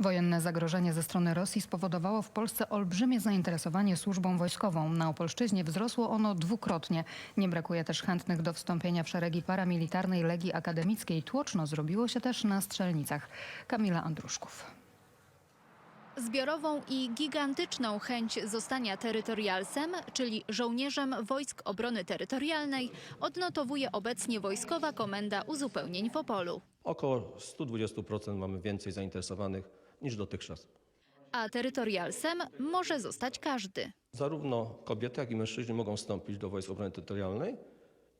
Wojenne zagrożenie ze strony Rosji spowodowało w Polsce olbrzymie zainteresowanie służbą wojskową. Na Opolszczyźnie wzrosło ono dwukrotnie. Nie brakuje też chętnych do wstąpienia w szeregi paramilitarnej Legii Akademickiej. Tłoczno zrobiło się też na strzelnicach. Kamila Andruszków. Zbiorową i gigantyczną chęć zostania terytorialsem, czyli żołnierzem Wojsk Obrony Terytorialnej, odnotowuje obecnie Wojskowa Komenda Uzupełnień w Opolu. Około 120% mamy więcej zainteresowanych niż dotychczas. A terytorialsem może zostać każdy. Zarówno kobiety, jak i mężczyźni mogą wstąpić do Wojsk Obrony Terytorialnej.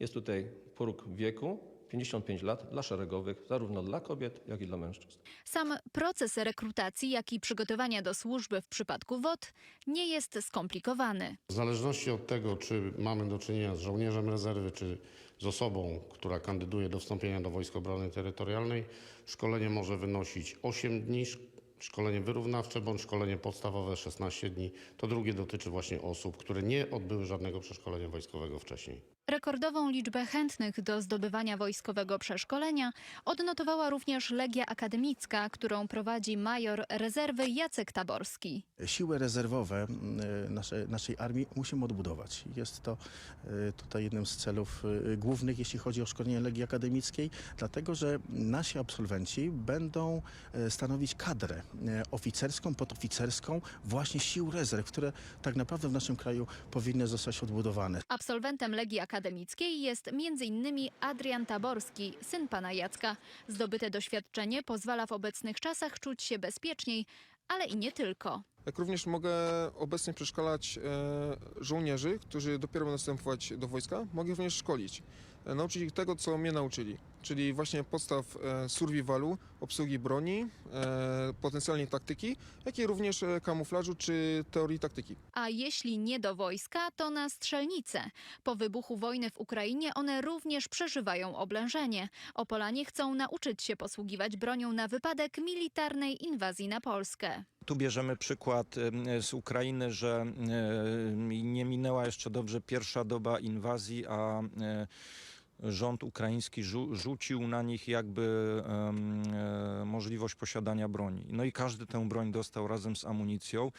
Jest tutaj próg wieku 55 lat dla szeregowych, zarówno dla kobiet, jak i dla mężczyzn. Sam proces rekrutacji, jak i przygotowania do służby w przypadku WOT nie jest skomplikowany. W zależności od tego, czy mamy do czynienia z żołnierzem rezerwy, czy z osobą, która kandyduje do wstąpienia do Wojsk Obrony Terytorialnej, szkolenie może wynosić 8 dni, sz- szkolenie wyrównawcze bądź szkolenie podstawowe 16 dni. To drugie dotyczy właśnie osób, które nie odbyły żadnego przeszkolenia wojskowego wcześniej. Rekordową liczbę chętnych do zdobywania wojskowego przeszkolenia odnotowała również Legia Akademicka, którą prowadzi major rezerwy Jacek Taborski. siły rezerwowe y, nasze, naszej armii musimy odbudować. Jest to y, tutaj jednym z celów y, głównych, jeśli chodzi o szkolenie Legii Akademickiej, dlatego że nasi absolwenci będą stanowić kadrę oficerską, podoficerską właśnie sił rezerw, które tak naprawdę w naszym kraju powinny zostać odbudowane. Absolwentem Legii Akademickiej jest m.in. Adrian Taborski, syn pana Jacka. Zdobyte doświadczenie pozwala w obecnych czasach czuć się bezpieczniej, ale i nie tylko. Jak również mogę obecnie przeszkalać e, żołnierzy, którzy dopiero będą wstępować do wojska. Mogę również szkolić, nauczyć ich tego, co mnie nauczyli, czyli właśnie podstaw e, survivalu, obsługi broni, e, potencjalnie taktyki, jak i również e, kamuflażu czy teorii taktyki. A jeśli nie do wojska, to na strzelnice. Po wybuchu wojny w Ukrainie one również przeżywają oblężenie. Opolanie chcą nauczyć się posługiwać bronią na wypadek militarnej inwazji na Polskę. Tu bierzemy przykład z Ukrainy, że e, nie minęła jeszcze dobrze pierwsza doba inwazji, a e, rząd ukraiński rzu- rzucił na nich jakby em, e, możliwość posiadania broni. No i każdy tę broń dostał razem z amunicją.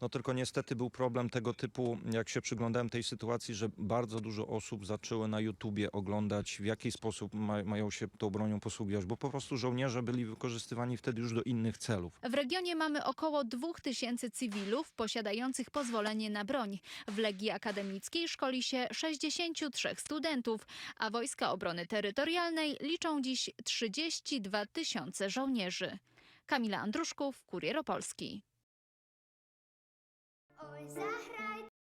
No tylko niestety był problem tego typu, jak się przyglądałem tej sytuacji, że bardzo dużo osób zaczęły na YouTubie oglądać, w jaki sposób ma, mają się tą bronią posługiwać, bo po prostu żołnierze byli wykorzystywani wtedy już do innych celów. W regionie mamy około 2000 cywilów posiadających pozwolenie na broń. W Legii Akademickiej szkoli się 63 studentów, a Wojska Obrony Terytorialnej liczą dziś 32 tysiące żołnierzy. Kamila Andruszków, Kurier Opolski. Oj, zahra.